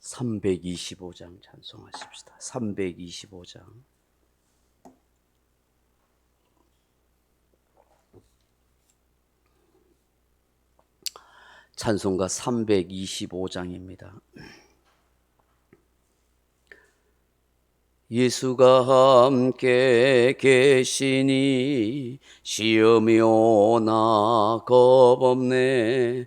325장 찬송하십시다. 325장. 찬송가 325장입니다. 예수가 함께 계시니 시험이 오나 겁 없네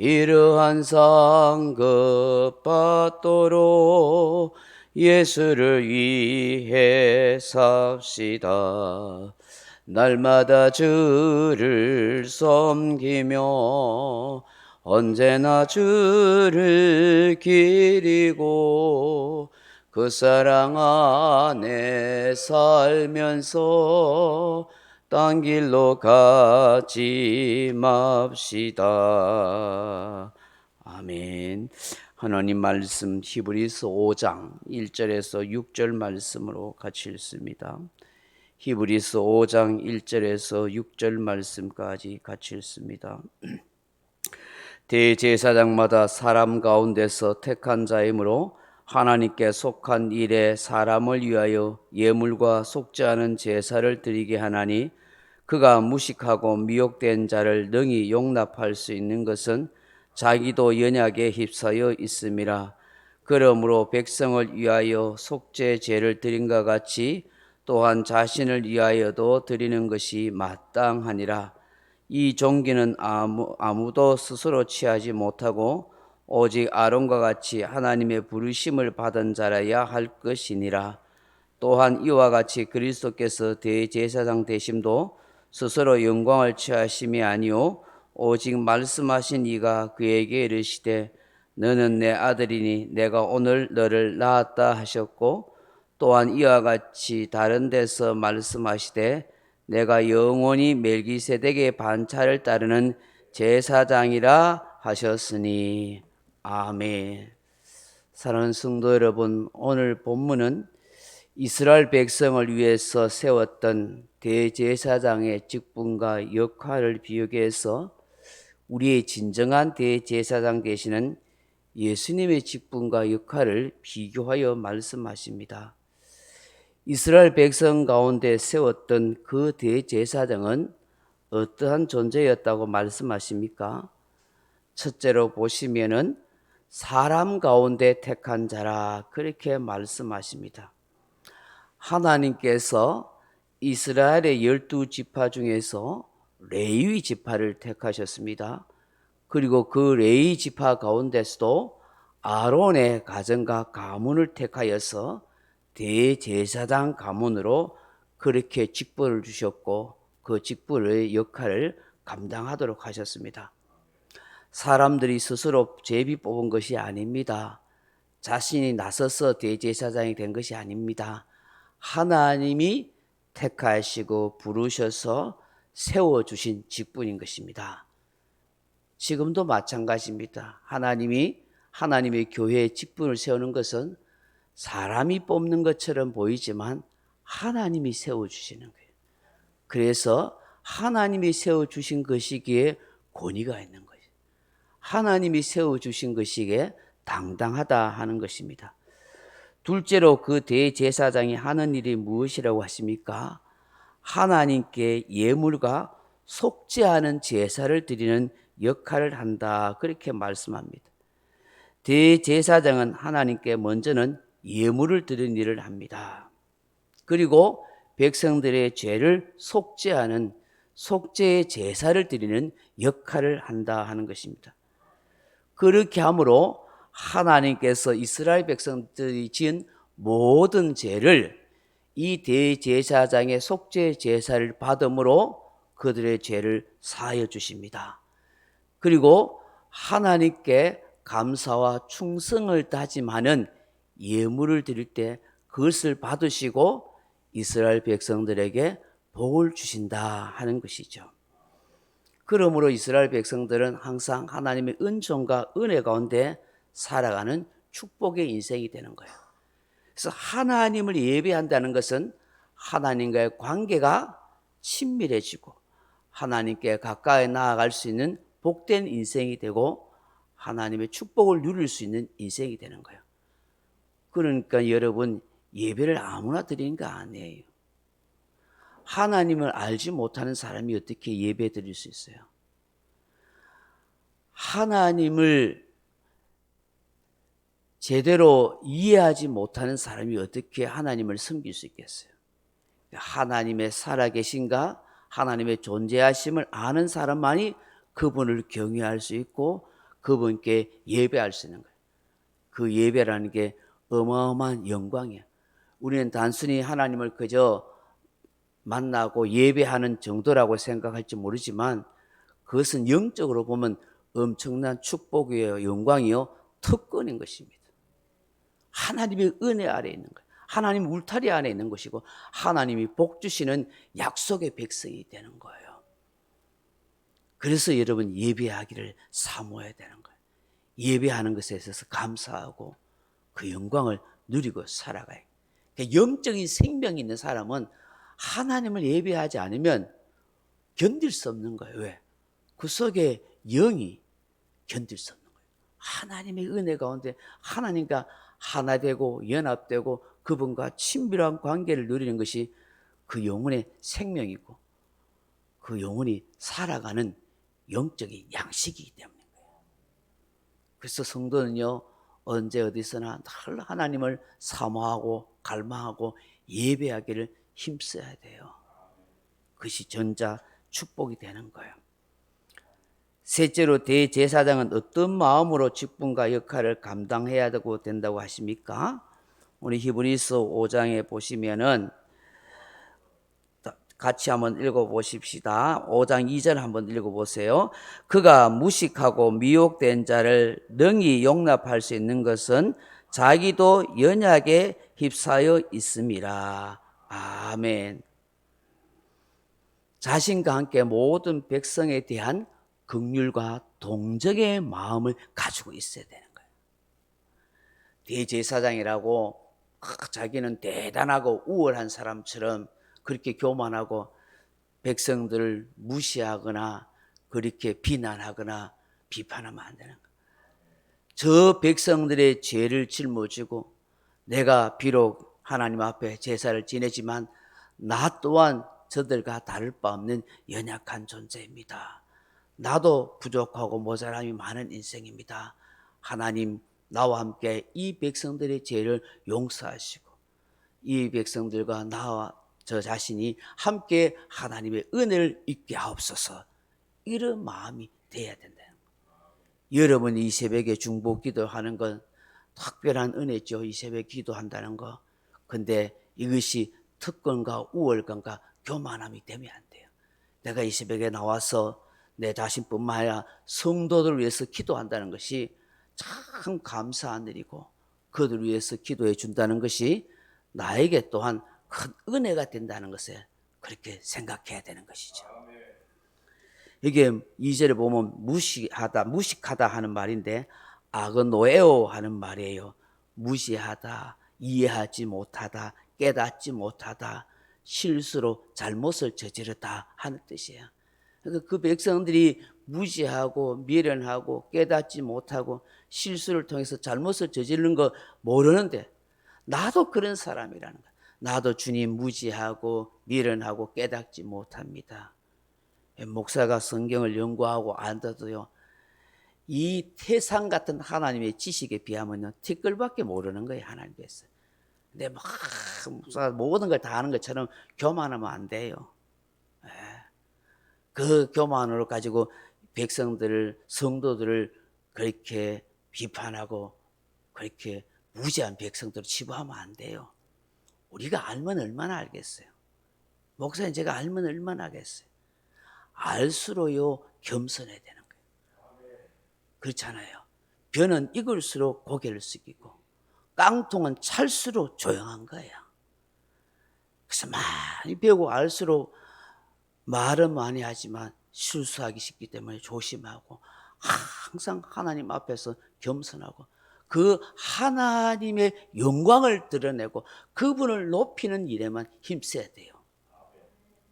이러한 상급 받도록 예수를 위해 삽시다. 날마다 주를 섬기며 언제나 주를 기리고 그 사랑 안에 살면서 딴 길로 가지 맙시다. 아멘. 하나님 말씀 히브리서 5장 1절에서 6절 말씀으로 같이 읽습니다. 히브리서 5장 1절에서 6절 말씀까지 같이 읽습니다. 대제사장마다 사람 가운데서 택한 자이므로 하나님께 속한 일에 사람을 위하여 예물과 않은 제사를 드리게 하나니 그가 무식하고 미혹된 자를 능히 용납할 수 있는 것은 자기도 연약에 휩싸여 있음이라. 그러므로 백성을 위하여 속죄 제를 드린과 같이 또한 자신을 위하여도 드리는 것이 마땅하니라. 이 종기는 아무, 아무도 스스로 취하지 못하고 오직 아론과 같이 하나님의 부르심을 받은 자라야 할 것이니라. 또한 이와 같이 그리스도께서 대제사장 되심도 스스로 영광을 취하심이 아니요 오직 말씀하신 이가 그에게 이르시되 너는 내 아들이니 내가 오늘 너를 낳았다 하셨고 또한 이와 같이 다른 데서 말씀하시되 내가 영원히 멜기세덱의 반차를 따르는 제사장이라 하셨으니 아멘. 사랑하는 성도 여러분, 오늘 본문은 이스라엘 백성을 위해서 세웠던 대제사장의 직분과 역할을 비유게 해서 우리의 진정한 대제사장 되시는 예수님의 직분과 역할을 비교하여 말씀하십니다. 이스라엘 백성 가운데 세웠던 그 대제사장은 어떠한 존재였다고 말씀하십니까? 첫째로 보시면은 사람 가운데 택한 자라 그렇게 말씀하십니다. 하나님께서 이스라엘의 열두 지파 중에서 레위 지파를 택하셨습니다. 그리고 그 레위 지파 가운데서도 아론의 가정과 가문을 택하여서 대제사장 가문으로 그렇게 직분을 주셨고 그 직분의 역할을 감당하도록 하셨습니다. 사람들이 스스로 제비 뽑은 것이 아닙니다. 자신이 나서서 대제사장이 된 것이 아닙니다. 하나님이 택하시고 부르셔서 세워주신 직분인 것입니다. 지금도 마찬가지입니다. 하나님이 하나님의 교회의 직분을 세우는 것은 사람이 뽑는 것처럼 보이지만 하나님이 세워주시는 거예요. 그래서 하나님이 세워주신 것이기에 권위가 있는 거예요. 하나님이 세워주신 것이기에 당당하다 하는 것입니다. 둘째로 그 대제사장이 하는 일이 무엇이라고 하십니까? 하나님께 예물과 속죄하는 제사를 드리는 역할을 한다. 그렇게 말씀합니다. 대제사장은 하나님께 먼저는 예물을 드리는 일을 합니다. 그리고 백성들의 죄를 속죄하는 속죄의 제사를 드리는 역할을 한다 하는 것입니다. 그렇게 함으로 하나님께서 이스라엘 백성들이 지은 모든 죄를 이 대제사장의 속죄 제사를 받음으로 그들의 죄를 사하여 주십니다. 그리고 하나님께 감사와 충성을 다짐하는 예물을 드릴 때 그것을 받으시고 이스라엘 백성들에게 복을 주신다 하는 것이죠. 그러므로 이스라엘 백성들은 항상 하나님의 은총과 은혜 가운데 살아가는 축복의 인생이 되는 거예요. 그래서 하나님을 예배한다는 것은 하나님과의 관계가 친밀해지고 하나님께 가까이 나아갈 수 있는 복된 인생이 되고 하나님의 축복을 누릴 수 있는 인생이 되는 거예요. 그러니까 여러분 예배를 아무나 드리는 거 아니에요. 하나님을 알지 못하는 사람이 어떻게 예배 드릴 수 있어요? 하나님을 제대로 이해하지 못하는 사람이 어떻게 하나님을 섬길 수 있겠어요? 하나님의 살아계신가, 하나님의 존재하심을 아는 사람만이 그분을 경외할 수 있고 그분께 예배할 수 있는 거예요. 그 예배라는 게 어마어마한 영광이에요. 우리는 단순히 하나님을 그저 만나고 예배하는 정도라고 생각할지 모르지만 그것은 영적으로 보면 엄청난 축복이에요. 영광이요. 특권인 것입니다. 하나님의 은혜 아래 있는 거예요. 하나님 울타리 안에 있는 것이고 하나님이 복 주시는 약속의 백성이 되는 거예요. 그래서 여러분 예배하기를 사모해야 되는 거예요. 예배하는 것에 있어서 감사하고 그 영광을 누리고 살아가요. 그러니까 영적인 생명이 있는 사람은 하나님을 예배하지 않으면 견딜 수 없는 거예요. 왜? 그 속에 영이 견딜 수 없는 거예요. 하나님의 은혜 가운데 하나님과 하나 되고 연합되고 그분과 친밀한 관계를 누리는 것이 그 영혼의 생명이고 그 영혼이 살아가는 영적인 양식이기 때문인 거예요. 그래서 성도는요, 언제 어디서나 늘 하나님을 사모하고 갈망하고 예배하기를 힘써야 돼요. 그것이 전자 축복이 되는 거예요. 셋째로 대제사장은 어떤 마음으로 직분과 역할을 감당해야 되고 된다고 하십니까? 우리 히브리서 5장에 보시면은 같이 한번 읽어 보십시다. 5장 2절 한번 읽어 보세요. 그가 무식하고 미혹된 자를 능히 용납할 수 있는 것은 자기도 연약에 휩싸여 있음이라. 아멘. 자신과 함께 모든 백성에 대한 극률과 동정의 마음을 가지고 있어야 되는 거예요. 대제사장이라고 자기는 대단하고 우월한 사람처럼 그렇게 교만하고 백성들을 무시하거나 그렇게 비난하거나 비판하면 안 되는 거예요. 저 백성들의 죄를 짊어지고 내가 비록 하나님 앞에 제사를 지내지만 나 또한 저들과 다를 바 없는 연약한 존재입니다. 나도 부족하고 모자람이 많은 인생입니다. 하나님 나와 함께 이 백성들의 죄를 용서하시고 이 백성들과 나와 저 자신이 함께 하나님의 은혜를 잊게 하옵소서. 이런 마음이 돼야 된다. 여러분이 이 새벽에 중보 기도하는 건 특별한 은혜죠. 이 새벽 기도한다는 거. 근데 이것이 특권과 우월감과 교만함이 되면 안 돼요. 내가 이 새벽에 나와서 내 자신뿐만 아니라 성도들 위해서 기도한다는 것이 참 감사한 일이고 그들 위해서 기도해 준다는 것이 나에게 또한 큰 은혜가 된다는 것을 그렇게 생각해야 되는 것이죠. 이게 이절에 보면 무시하다, 무식하다 하는 말인데 아그노에오 하는 말이에요. 무시하다, 이해하지 못하다, 깨닫지 못하다, 실수로 잘못을 저지르다 하는 뜻이에요. 그러니까 그 백성들이 무시하고 미련하고 깨닫지 못하고 실수를 통해서 잘못을 저지르는 거 모르는데 나도 그런 사람이라는 거야. 나도 주님 무지하고 미련하고 깨닫지 못합니다. 목사가 성경을 연구하고 안다도요. 이 태상 같은 하나님의 지식에 비하면요. 티끌밖에 모르는 거예요. 하나님께서. 근데 막 모든 걸다 아는 것처럼 교만하면 안 돼요. 예. 그 교만으로 가지고 백성들을 성도들을 그렇게 비판하고 그렇게 무지한 백성들을 치부하면 안 돼요. 우리가 알면 얼마나 알겠어요. 목사님 제가 알면 얼마나 알겠어요. 알수록요 겸손해야 되는 거예요. 그렇잖아요. 변은 익을수록 고개를 숙이고 깡통은 찰수록 조용한 거예요. 그래서 많이 배우고 알수록 말은 많이 하지만 실수하기 쉽기 때문에 조심하고 항상 하나님 앞에서 겸손하고 그 하나님의 영광을 드러내고 그분을 높이는 일에만 힘써야 돼요.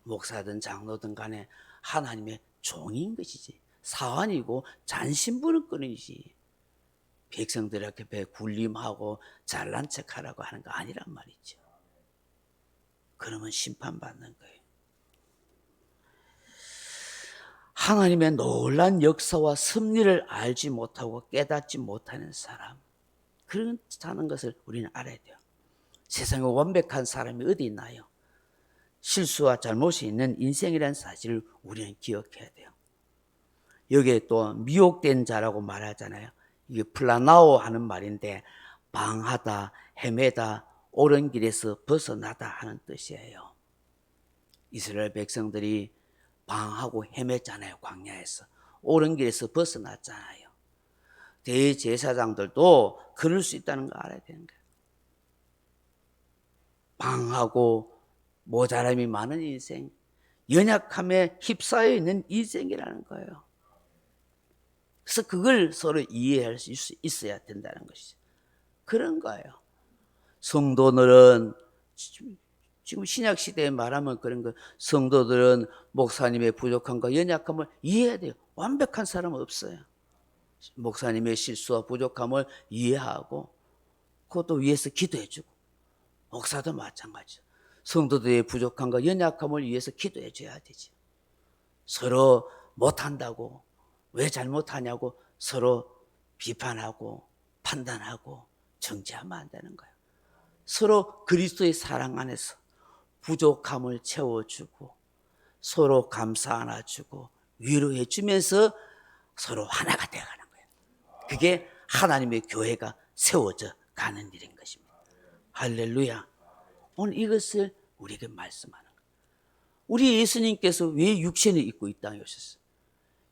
목사든 장로든 간에 하나님의 종인 것이지 사환이고 잔신부는 끈이지 백성들 앞에 군림하고 잘난 척하라고 하는 거 아니란 말이죠. 그러면 심판받는 거예요. 하나님의 놀란 역사와 섭리를 알지 못하고 깨닫지 못하는 사람 그렇다는 것을 우리는 알아야 돼요. 세상에 완벽한 사람이 어디 있나요? 실수와 잘못이 있는 인생이라는 사실을 우리는 기억해야 돼요. 여기에 또 미혹된 자라고 말하잖아요. 이게 플라나오 하는 말인데 방하다, 헤매다, 옳은 길에서 벗어나다 하는 뜻이에요. 이스라엘 백성들이 방하고 헤맸잖아요, 광야에서. 옳은 길에서 벗어났잖아요. 대제사장들도 그럴 수 있다는 거 알아야 되는 거예요. 방하고 모자람이 많은 인생, 연약함에 휩싸여 있는 인생이라는 거예요. 그래서 그걸 서로 이해할 수 있어야 된다는 것이죠. 그런 거예요. 성도들은 지금 신약 시대에 말하면 그런 거 성도들은 목사님의 부족함과 연약함을 이해해야 돼요. 완벽한 사람은 없어요. 목사님의 실수와 부족함을 이해하고 그것도 위해서 기도해주고 목사도 마찬가지죠. 성도들의 부족함과 연약함을 위해서 기도해 줘야 되지. 서로 못한다고 왜 잘못하냐고 서로 비판하고 판단하고 정죄하면 안 되는 거예요. 서로 그리스도의 사랑 안에서 부족함을 채워주고 서로 감사 안아주고 위로해 주면서 서로 하나가 되어가는 거예요. 그게 하나님의 교회가 세워져 가는 일인 것입니다. 할렐루야. 오늘 이것을 우리에게 말씀하는 거예요. 우리 예수님께서 왜 육신을 입고 이 땅에 오셨어요?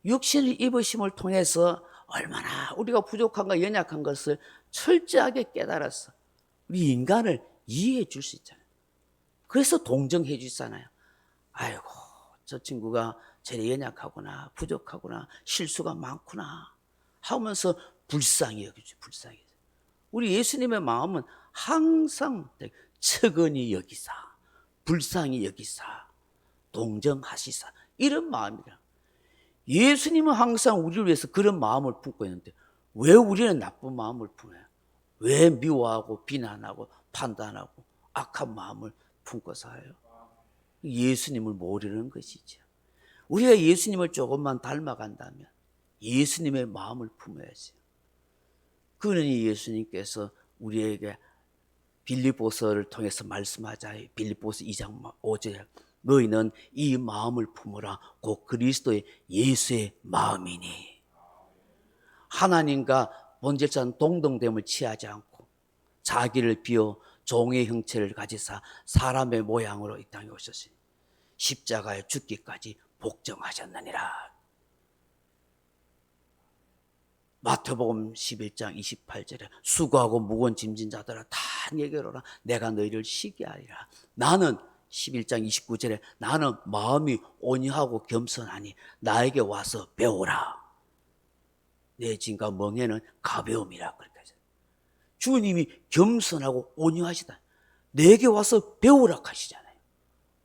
육신을 입으심을 통해서 얼마나 우리가 부족한가 연약한 것을 철저하게 깨달았어. 우리 인간을 이해해 줄 수 있잖아요. 그래서 동정해 주잖아요. 아이고, 저 친구가 제일 연약하구나, 부족하구나, 실수가 많구나 하면서 불쌍히 여기죠, 불쌍히. 우리 예수님의 마음은 항상 척은히 여기사, 불쌍히 여기사, 동정하시사 이런 마음이라. 예수님은 항상 우리를 위해서 그런 마음을 품고 있는데 왜 우리는 나쁜 마음을 품어요? 왜 미워하고 비난하고 판단하고 악한 마음을 품고 살아요? 예수님을 모르는 것이죠. 우리가 예수님을 조금만 닮아간다면 예수님의 마음을 품어야지. 그러니 예수님께서 우리에게 빌립보서를 통해서 말씀하자요. 빌립보서 2장 5절 너희는 이 마음을 품으라 곧 그리스도의 예수의 마음이니 하나님과 본질상 동등됨을 취하지 않고 자기를 비워 종의 형체를 가지사 사람의 모양으로 이 땅에 오셨으니 십자가에 죽기까지 복종하셨느니라. 마태복음 11장 28절에 수고하고 무거운 짐진 자들아 다 내게로 오라 내가 너희를 쉬게 하리라. 나는 11장 29절에 나는 마음이 온유하고 겸손하니 나에게 와서 배우라. 내 짐과 멍에는 가벼움이라 그렇게. 주님이 겸손하고 온유하시다. 내게 와서 배우라 하시잖아요.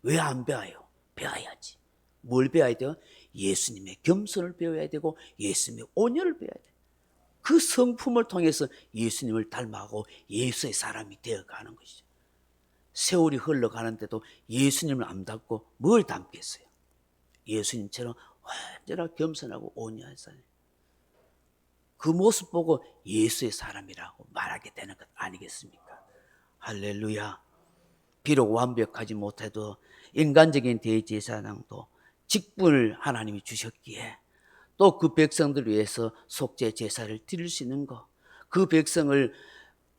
왜 안 배워요? 배워야지. 뭘 배워야 돼요? 예수님의 겸손을 배워야 되고 예수님의 온유를 배워야 돼요. 그 성품을 통해서 예수님을 닮아가고 예수의 사람이 되어가는 것이죠. 세월이 흘러가는데도 예수님을 안 닮고 뭘 닮겠어요? 예수님처럼 언제나 겸손하고 온유한 사람. 그 모습 보고 예수의 사람이라고 말하게 되는 것 아니겠습니까? 할렐루야. 비록 완벽하지 못해도 인간적인 대제사장도 직분을 하나님이 주셨기에 또 그 백성들 위해서 속죄 제사를 드릴 수 있는 것, 그 백성을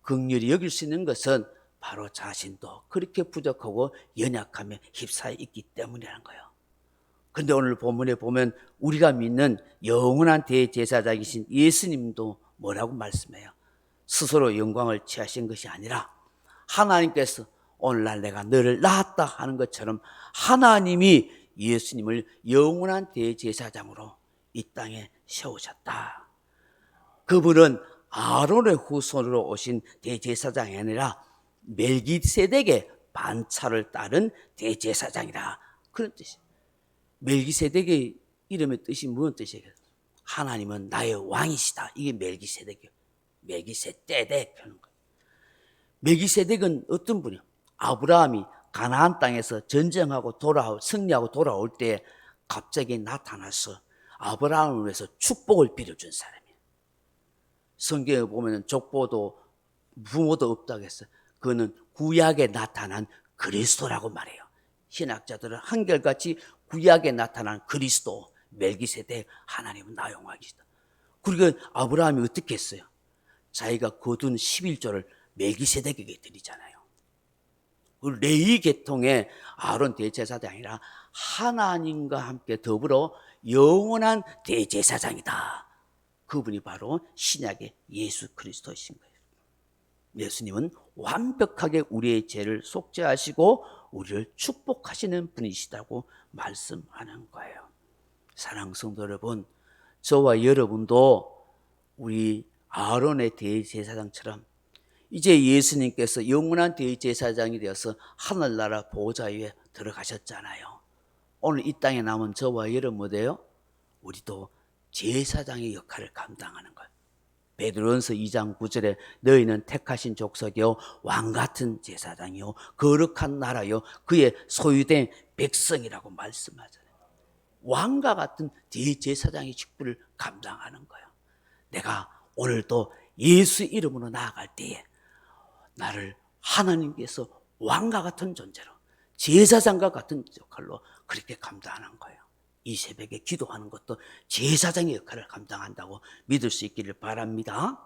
극률이 여길 수 있는 것은 바로 자신도 그렇게 부족하고 연약함에 휩싸여 있기 때문이라는 거예요. 근데 오늘 본문에 보면 우리가 믿는 영원한 대제사장이신 예수님도 뭐라고 말씀해요? 스스로 영광을 취하신 것이 아니라 하나님께서 오늘날 내가 너를 낳았다 하는 것처럼 하나님이 예수님을 영원한 대제사장으로 이 땅에 세우셨다. 그분은 아론의 후손으로 오신 대제사장이 아니라 멜기세덱의 반차를 따른 대제사장이라 그런 뜻이에요. 멜기세덱의 이름의 뜻이 무슨 뜻이에요? 하나님은 나의 왕이시다. 이게 멜기세덱이에요. 멜기세덱 하는 거예요. 멜기세덱은 어떤 분이요? 아브라함이 가나안 땅에서 전쟁하고 돌아 승리하고 돌아올 때 갑자기 나타나서 아브라함을 위해서 축복을 빌어준 사람이에요. 성경에 보면 족보도 부모도 없다고 했어요. 그는 구약에 나타난 그리스도라고 말해요. 신학자들은 한결같이 구약에 나타난 그리스도 멜기세덱 하나님은 나용하시다. 그리고 아브라함이 어떻게 했어요? 자기가 거둔 11조를 멜기세덱에게 드리잖아요. 그 레위 계통의 아론 대제사장이 아니라 하나님과 함께 더불어 영원한 대제사장이다. 그분이 바로 신약의 예수 그리스도이신 거예요. 예수님은 완벽하게 우리의 죄를 속죄하시고 우리를 축복하시는 분이시다고 말씀하는 거예요. 사랑 성도 여러분, 저와 여러분도 우리 아론의 대제사장처럼 이제 예수님께서 영원한 대제사장이 되어서 하늘나라 보좌 위에 들어가셨잖아요. 오늘 이 땅에 남은 저와 여러분 뭐예요? 우리도 제사장의 역할을 감당하는 거예요. 베드로전서 2장 9절에 너희는 택하신 족속이요 왕 같은 제사장이요 거룩한 나라요 그의 소유된 백성이라고 말씀하잖아요. 왕과 같은 대제사장의 직분을 감당하는 거예요. 내가 오늘도 예수 이름으로 나아갈 때에 나를 하나님께서 왕과 같은 존재로 제사장과 같은 역할로 그렇게 감당하는 거예요. 이 새벽에 기도하는 것도 제사장의 역할을 감당한다고 믿을 수 있기를 바랍니다.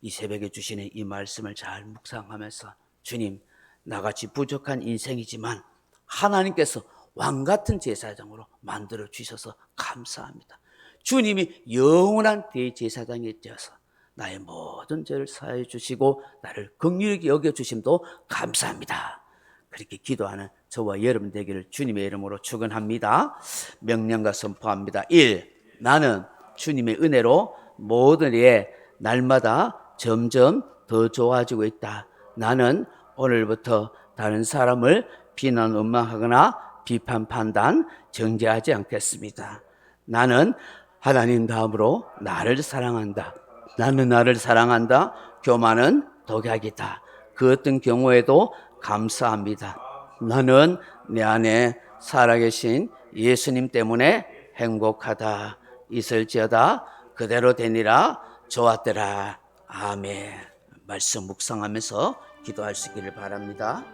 이 새벽에 주시는 이 말씀을 잘 묵상하면서 주님, 나같이 부족한 인생이지만 하나님께서 왕 같은 제사장으로 만들어 주셔서 감사합니다. 주님이 영원한 대제사장이 되어서 나의 모든 죄를 사해 주시고 나를 긍휼히 여겨 주심도 감사합니다. 그렇게 기도하는 저와 여러분 되기를 주님의 이름으로 축원합니다. 명령과 선포합니다. 1. 나는 주님의 은혜로 모든 일에 날마다 점점 더 좋아지고 있다. 나는 오늘부터 다른 사람을 비난 원망하거나 비판 판단 정죄하지 않겠습니다. 나는 하나님 다음으로 나를 사랑한다. 나는 나를 사랑한다. 교만은 독약이다. 그 어떤 경우에도 감사합니다. 나는 내 안에 살아계신 예수님 때문에 행복하다. 있을지어다. 그대로 되니라. 좋았더라. 아멘. 말씀 묵상하면서 기도할 수 있기를 바랍니다.